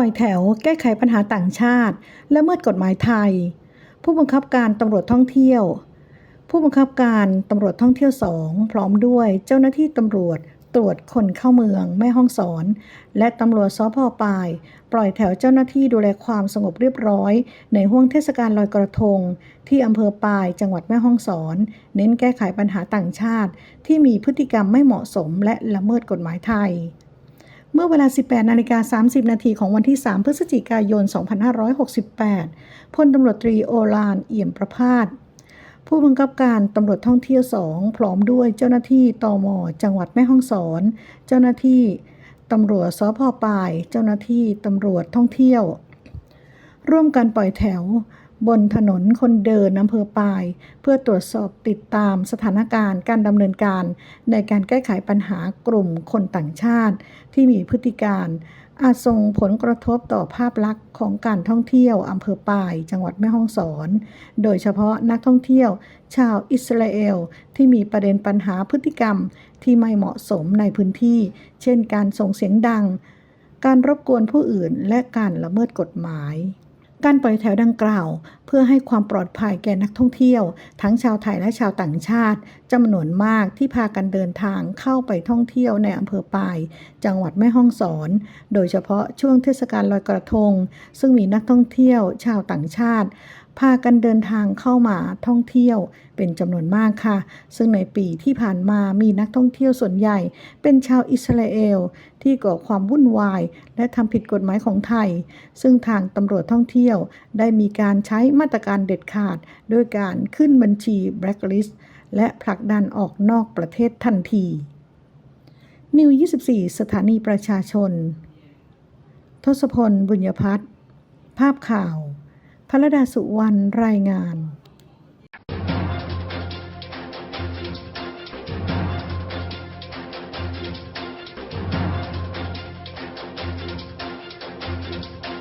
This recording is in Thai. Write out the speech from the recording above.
อยแถวแก้ไขปัญหาต่างชาติ และเมิดกฎหมายไทย ผู้บังคับการตำรวจท่องเที่ยว ผู้บังคับการตำรวจท่องเที่ยวสองพร้อมด้วยเจ้าหน้าที่ตำรวจตรวจคนเข้าเมืองแม่ห้องสอน และตำรวจสพปาย ปล่อยแถวเจ้าหน้าที่ดูแลความสงบเรียบร้อย ในห้วงเทศกาลลอยกระทง ที่อำเภอปายจังหวัดแม่ฮ่องสอน เน้นแก้ไขปัญหาต่างชาติ ที่มีพฤติกรรมไม่เหมาะสมและละเมิดกฎหมายไทย เมื่อเวลา 18 นาฬิกา 30 นาทีของวันที่ 3 พฤศจิกายน 2568 พลตำรวจตรีโอลาน เอี่ยมประพาส ผู้บังคับการตำรวจท่องเที่ยวสองพร้อมด้วยเจ้าหน้าที่ตมจังหวัดแม่ฮ่องสอน เจ้าหน้าที่ตำรวจสพปาย เจ้าหน้าที่ตำรวจท่องเที่ยว ร่วมกันปล่อยแถว บนถนนคนเดินอำเภอปาย เพื่อตรวจสอบติดตามสถานการณ์การดำเนินการ ในการแก้ไขปัญหากลุ่มคนต่างชาติ ที่มีพฤติการ อาจส่งผลกระทบต่อภาพลักษณ์ของการท่องเที่ยวอำเภอปาย จังหวัดแม่ฮ่องสอน โดยเฉพาะนักท่องเที่ยว ชาวอิสราเอลที่มีประเด็นปัญหาพฤติกรรมที่ไม่เหมาะสมในพื้นที่ เช่น การส่งเสียงดัง การรบกวนผู้อื่นและการละเมิดกฎหมาย การปล่อยแถวดังกล่าว เพื่อให้ความปลอดภัยแก่นักท่องเที่ยว ทั้งชาวไทยและชาวต่างชาติจำนวนมากที่พากันเดินทางเข้าไปท่องเที่ยวในอำเภอปาย จังหวัดแม่ฮ่องสอน โดยเฉพาะช่วงเทศกาลลอยกระทง ซึ่งมีนักท่องเที่ยวชาวต่างชาติ พากันเดินทางเข้ามาท่องเที่ยวเป็นจำนวนมากค่ะ ซึ่งในปีที่ผ่านมามีนักท่องเที่ยวส่วนใหญ่ เป็นชาวอิสราเอลที่ก่อความวุ่นวาย และทำผิดกฎหมายของไทย ซึ่งทางตำรวจท่องเที่ยวได้มีการใช้มาตรการเด็ดขาด ด้วยการขึ้นบัญชี blacklist และผลักดันออกนอกประเทศทันที นิว 24 สถานีประชาชน ทศพล บุญยพัฒน์ภาพข่าว พระดาสุวรรณรายงาน